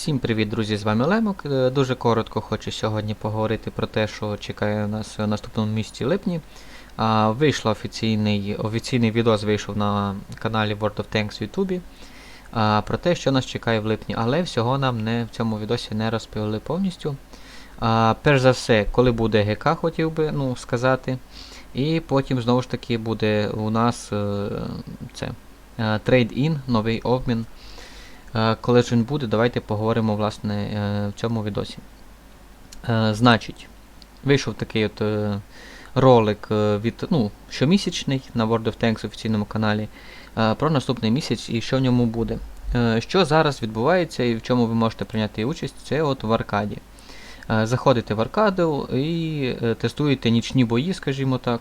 Всім привіт, друзі! З вами Лемок. Е, Дуже коротко хочу сьогодні поговорити про те, що чекає нас в наступному місці липні. А, Вийшов офіційний офіційний відос вийшов на каналі World of Tanks в Ютубі про те, що нас чекає в липні, але всього нам не в цьому відосі не розповіли повністю. А, Перш за все, коли буде ГК, хотів би ну, сказати. І потім знову ж таки буде у нас е, це е, Trade-in, новий обмін. Е, Коли ж він буде, давайте поговоримо власне е, в цьому відосі. Е, Значить, вийшов такий от ролик від, ну, щомісячний на World of Tanks офіційному каналі про наступний місяць і що в ньому буде. Що зараз відбувається і в чому ви можете прийняти участь, це от в аркаді. Заходите в аркаду і тестуєте нічні бої, скажімо так.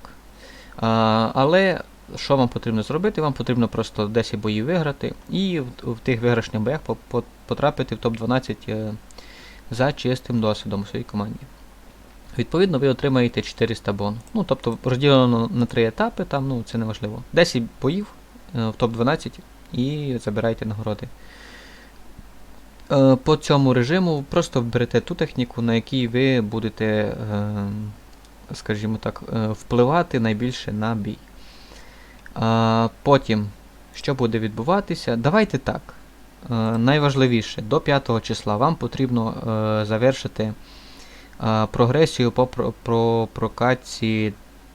Але що вам потрібно зробити? Вам потрібно просто 10 боїв виграти і в, в тих виграшних боях по- по- потрапити в топ-12 е, за чистим досвідом у своїй команді. Відповідно, ви отримаєте 400 бон. Ну, тобто розділено на 3 етапи, там, ну, це не важливо. 10 боїв е, в топ-12 і забирайте нагороди. Е, По цьому режиму просто берете ту техніку, на якій ви будете, скажімо так, впливати найбільше на бій. А, потім, що буде відбуватися? Давайте так. Е, найважливіше, до 5 числа вам потрібно е, завершити е, прогресію по про, про прокатці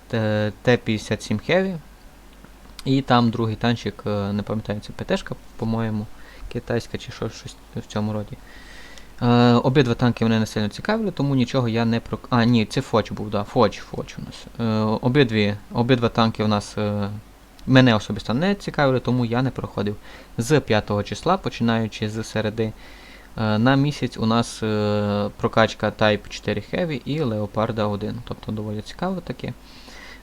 Т- Т-57 Heavy. І там другий танчик, не пам'ятаю, це ПТшка, по-моєму, китайська чи що, щось в цьому роді. Е, обидва танки мене не сильно цікавили, тому нічого я не про. А, ні, це Фоч був, да, Фоч, Фоч у нас. Е, обидва танки у нас мене особисто не цікавили, тому я не проходив. З 5 числа, починаючи з середи, е, на місяць у нас е, прокачка Type 4 Heavy і Leopard 1. Тобто доволі цікаво таке.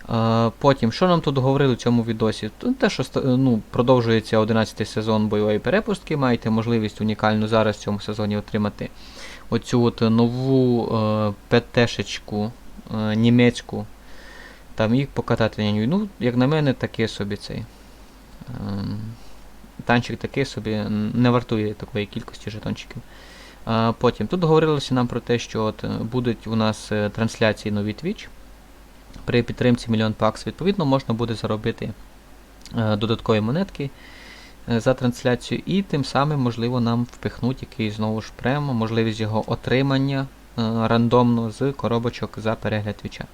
Е, Потім, що нам тут говорили в цьому відосі? Те, що ну, продовжується 11 сезон бойової перепустки, маєте можливість унікальну зараз в цьому сезоні отримати оцю от нову е, ПТшечку е, німецьку. Там їх покатати на ній. Ну, як на мене, таке собі цей. Ем, танчик такий собі не вартує такої кількості жетончиків. Потім тут говорилося нам про те, що от, е, будуть у нас е, трансляції нові Twitch. При підтримці мільйон пакс, відповідно, можна буде заробити е, додаткові монетки за трансляцію, і тим самим, можливо, нам впихнуть якийсь знову ж премо, можливість його отримання рандомно з коробочок за перегляд твіча.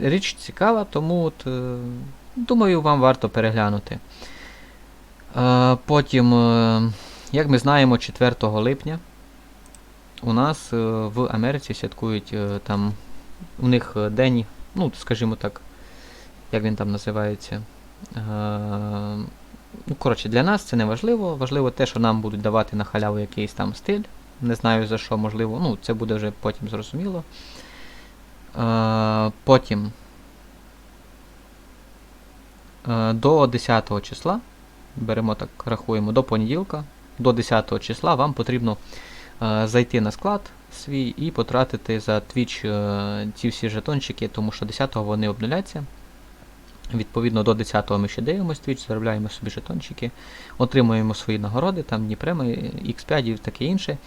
Річ цікава, тому от, е, думаю, вам варто переглянути. Е, Потім, е, як ми знаємо, 4 липня у нас в Америці святкують там у них день, ну, скажімо так, як він там називається. Ну, коротше, для нас це не важливо. Важливо те, що нам будуть давати на халяву якийсь там стиль. Не знаю за що, можливо, ну, це буде вже потім зрозуміло. Потім до 10 числа, беремо так, рахуємо, до понеділка, до 10 числа вам потрібно зайти на склад свій і потратити за Twitch е, ці всі жетончики, тому що 10-го вони обнуляться. Відповідно, до 10-го ми ще дивимося Twitch, заробляємо собі жетончики, отримуємо свої нагороди, там Дніпреми, X5 і таке інше.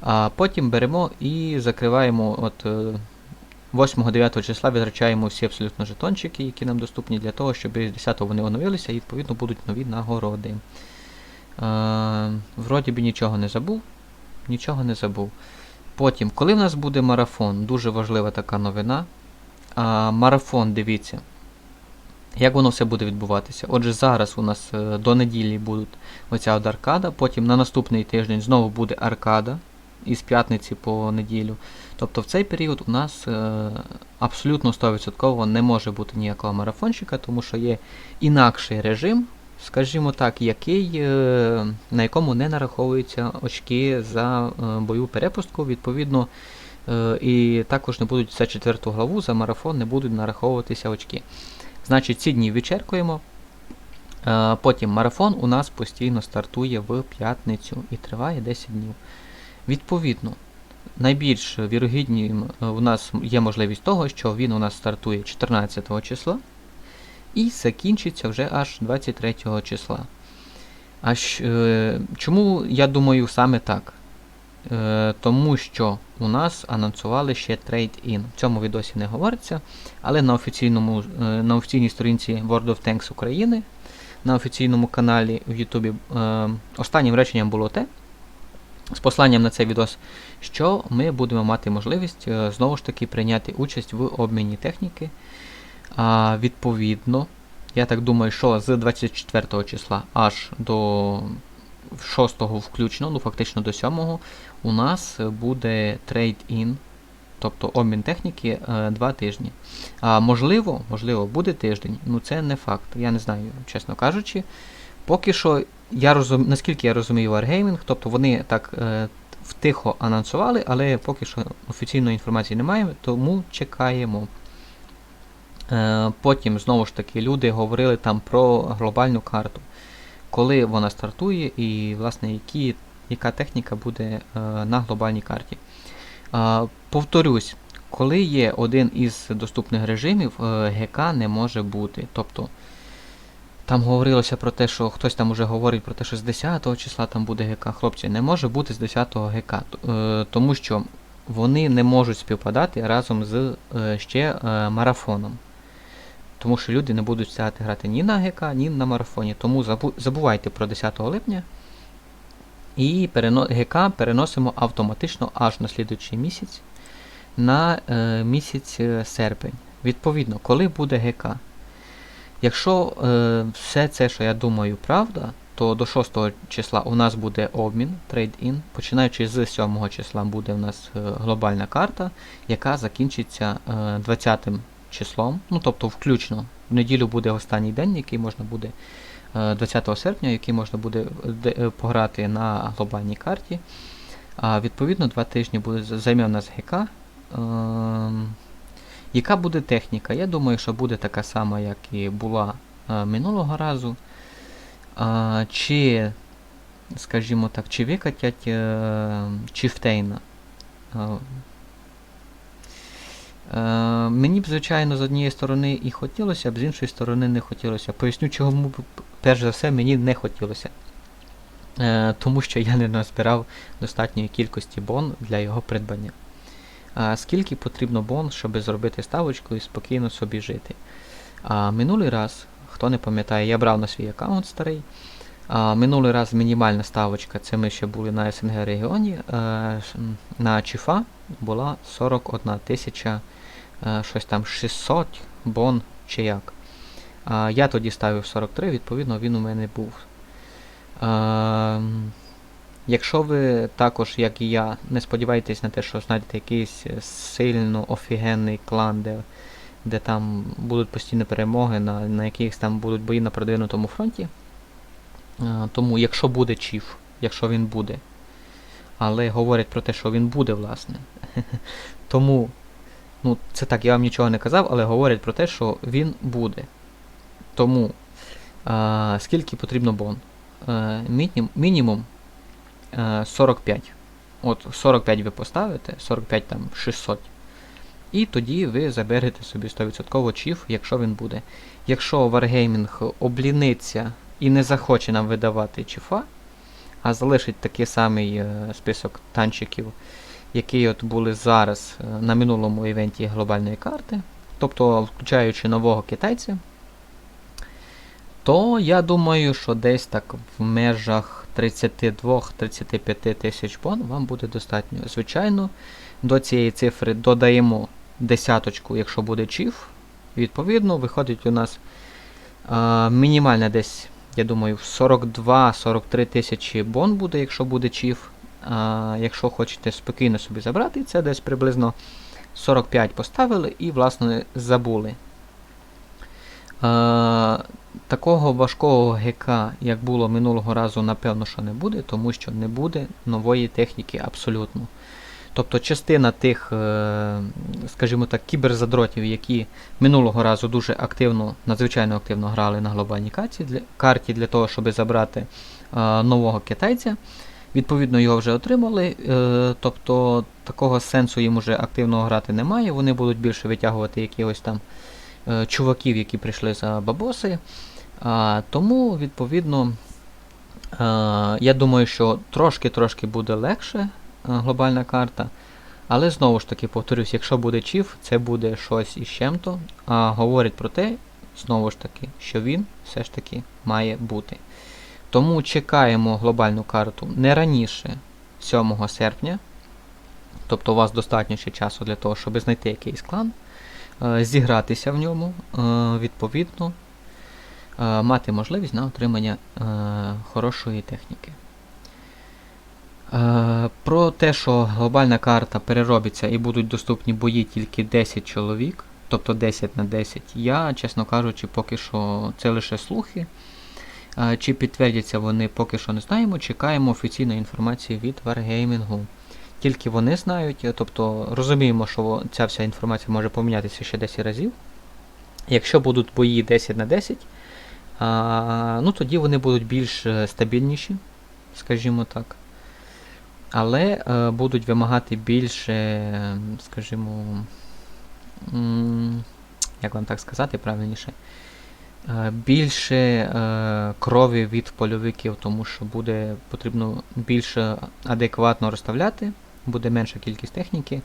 А потім беремо і закриваємо от е, 8-9 числа витрачаємо всі абсолютно жетончики, які нам доступні для того, щоб з 10-го вони оновилися і відповідно будуть нові нагороди. Е, вроді би нічого не забув. Нічого не забув. Потім, коли в нас буде марафон, дуже важлива така новина. А, марафон, дивіться, як воно все буде відбуватися. Отже, зараз у нас е, до неділі будуть оця от аркада, потім на наступний тиждень знову буде аркада із п'ятниці по неділю. Тобто в цей період у нас е, абсолютно 100% не може бути ніякого марафончика, тому що є інакший режим, скажімо так, який, е, на якому не нараховуються очки за е, бойову перепустку. Відповідно, е, і також не будуть за четверту главу, за марафон не будуть нараховуватися очки. Значить, ці дні відчеркуємо. Е, Потім марафон у нас постійно стартує в п'ятницю і триває 10 днів. Відповідно, найбільш вірогіднім е, у нас є можливість того, що він у нас стартує 14 числа і закінчиться вже аж 23 числа. Аж, е, чому я думаю саме так? Е, тому що у нас анонсували ще Trade-in. В цьому відосі не говориться, але на, офіційному, е, на офіційній сторінці World of Tanks України, на офіційному каналі в Ютубі, е, останнім реченням було те, з посланням на цей відос, що ми будемо мати можливість е, знову ж таки прийняти участь в обміні техніки. А, відповідно, я так думаю, що з 24 числа аж до 6 включно, ну фактично до 7 у нас буде трейд-ін, тобто обмін техніки е, 2 тижні. А можливо, можливо, буде тиждень, ну це не факт. Я не знаю, чесно кажучи. Поки що, я розум... наскільки я розумію Wargaming, тобто вони так е, втихо анонсували, але поки що офіційної інформації немає, тому чекаємо. Е, потім, знову ж таки, люди говорили там про глобальну карту, коли вона стартує і, власне, які, яка техніка буде е, на глобальній карті. Е, повторюсь, коли є один із доступних режимів, е, ГК не може бути. Тобто там говорилося про те, що хтось там уже говорить про те, що з 10 числа там буде ГК. Хлопці, не може бути з 10 ГК, е, тому що вони не можуть співпадати разом з е, ще е, марафоном. Тому що люди не будуть сядати грати ні на ГК, ні на марафоні. Тому забу- забувайте про 10 липня. І ГК переносимо автоматично аж на слідуючий місяць на місяць серпень. Відповідно, коли буде ГК? Якщо е, все це, що я думаю, правда, то до 6 числа у нас буде обмін, трейд-ін. Починаючи з 7 числа буде у нас е, глобальна карта, яка закінчиться е, 20 числом. Ну тобто включно. В неділю буде останній день, який можна буде е, 20 серпня, який можна буде е, де- е, пограти на глобальній карті. А відповідно, два тижні буде займе у нас ГК. Ем, яка буде техніка? Я думаю, що буде така сама, як і була е, минулого разу. А, чи, скажімо так, чи викатять е, Чіфтейна? Е, е, мені б, звичайно, з однієї сторони і хотілося б, з іншої сторони не хотілося. Поясню, чому, б, перш за все, мені не хотілося. Тому що я не назбирав достатньої кількості бон для його придбання. А скільки потрібно бон, щоб зробити ставочку і спокійно собі жити. А минулий раз, хто не пам'ятає, я брав на свій аккаунт старий. А, минулий раз мінімальна ставочка, це ми ще були на СНГ регіоні. Е, на Чіфа була 41 тисяча, е, щось там 600 бон чи як. Я тоді ставив 43, відповідно він у мене був. Якщо ви також, як і я, не сподіваєтесь на те, що знайдете якийсь е, сильно офігенний клан, де, де там будуть постійні перемоги, на, на яких там будуть бої на продвинутому фронті. е, Тому, якщо буде чіф, якщо він буде, але говорять про те, що він буде, власне. Тому, ну, це так, я вам нічого не казав, але говорять про те, що він буде. Тому, а, скільки потрібно бон? Е, мінім, мінімум е, 45. От 45 ви поставите, 45 там 600. І тоді ви заберете собі 100% чіф, якщо він буде. Якщо Wargaming обліниться і не захоче нам видавати чіфа, а залишить такий самий е, список танчиків, які от були зараз е, на минулому івенті глобальної карти, тобто включаючи нового китайця, то я думаю, що десь так в межах 32-35 тисяч бон вам буде достатньо. Звичайно, до цієї цифри додаємо десяточку, якщо буде чіф. Відповідно, виходить у нас а, мінімальна десь, я думаю, 42-43 тисячі бон буде, якщо буде чіф. А, якщо хочете спокійно собі забрати, це десь приблизно 45 поставили і, власне, забули. А, такого важкого ГК, як було минулого разу, напевно, що не буде, тому що не буде нової техніки абсолютно. Тобто частина тих, е, скажімо так, кіберзадротів, які минулого разу дуже активно, надзвичайно активно грали на глобальній карті для, карті для того, щоб забрати е, нового китайця, відповідно його вже отримали. Е, тобто такого сенсу їм уже активно грати немає. Вони будуть більше витягувати якихось там чуваків, які прийшли за бабоси. Тому, відповідно, а, я думаю, що трошки-трошки буде легше глобальна карта. Але знову ж таки, повторюсь, якщо буде чіф, це буде щось із чим-то. А говорить про те, знову ж таки, що він все ж таки має бути. Тому чекаємо глобальну карту не раніше 7 серпня. Тобто у вас достатньо ще часу для того, щоб знайти якийсь клан, е, зігратися в ньому, е, відповідно, е, мати можливість на отримання е, хорошої техніки. Е, Про те, що глобальна карта переробиться і будуть доступні бої тільки 10 чоловік, тобто 10 на 10, я, чесно кажучи, поки що це лише слухи. Е, Чи підтвердяться вони, поки що не знаємо. Чекаємо офіційної інформації від Wargaming. Тільки вони знають, е, тобто розуміємо, що ця вся інформація може помінятися ще 10 разів. Якщо будуть бої 10 на 10, а, ну тоді вони будуть більш е, стабільніші, скажімо так. Але е, будуть вимагати більше, скажімо, як вам так сказати правильніше, більше крові від польовиків, тому що буде потрібно більше адекватно розставляти, буде менша кількість техніки.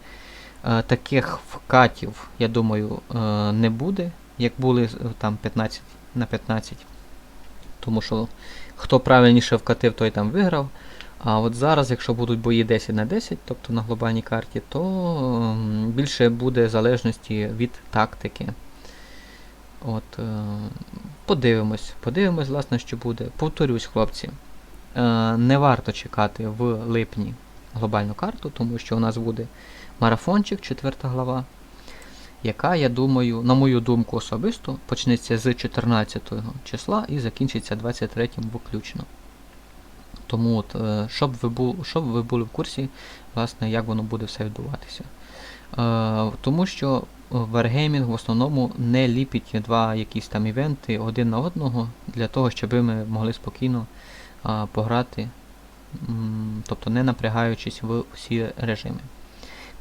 Е, таких вкатів, я думаю, е, не буде, як були е, там 15 на 15. Тому що хто правильніше вкатив, той там виграв. А от зараз, якщо будуть бої 10 на 10, тобто на глобальній карті, то більше буде залежності від тактики. От, подивимось, подивимось, власне, що буде. Повторюсь, хлопці, не варто чекати в липні глобальну карту, тому що у нас буде марафончик, 4 глава, яка, я думаю, на мою думку особисто, почнеться з 14 числа і закінчиться 23 включно. Тому, от, е, щоб, ви бу, щоб ви були в курсі, власне, як воно буде все відбуватися. Е, тому що Wargaming в основному не ліпить два якісь там івенти один на одного для того, щоб ми могли спокійно пограти, тобто не напрягаючись в усі режими.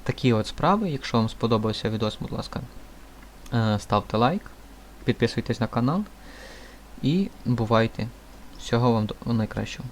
Такі от справи. Якщо вам сподобався відос, будь ласка, е, ставте лайк, підписуйтесь на канал і бувайте. Всього вам найкращого.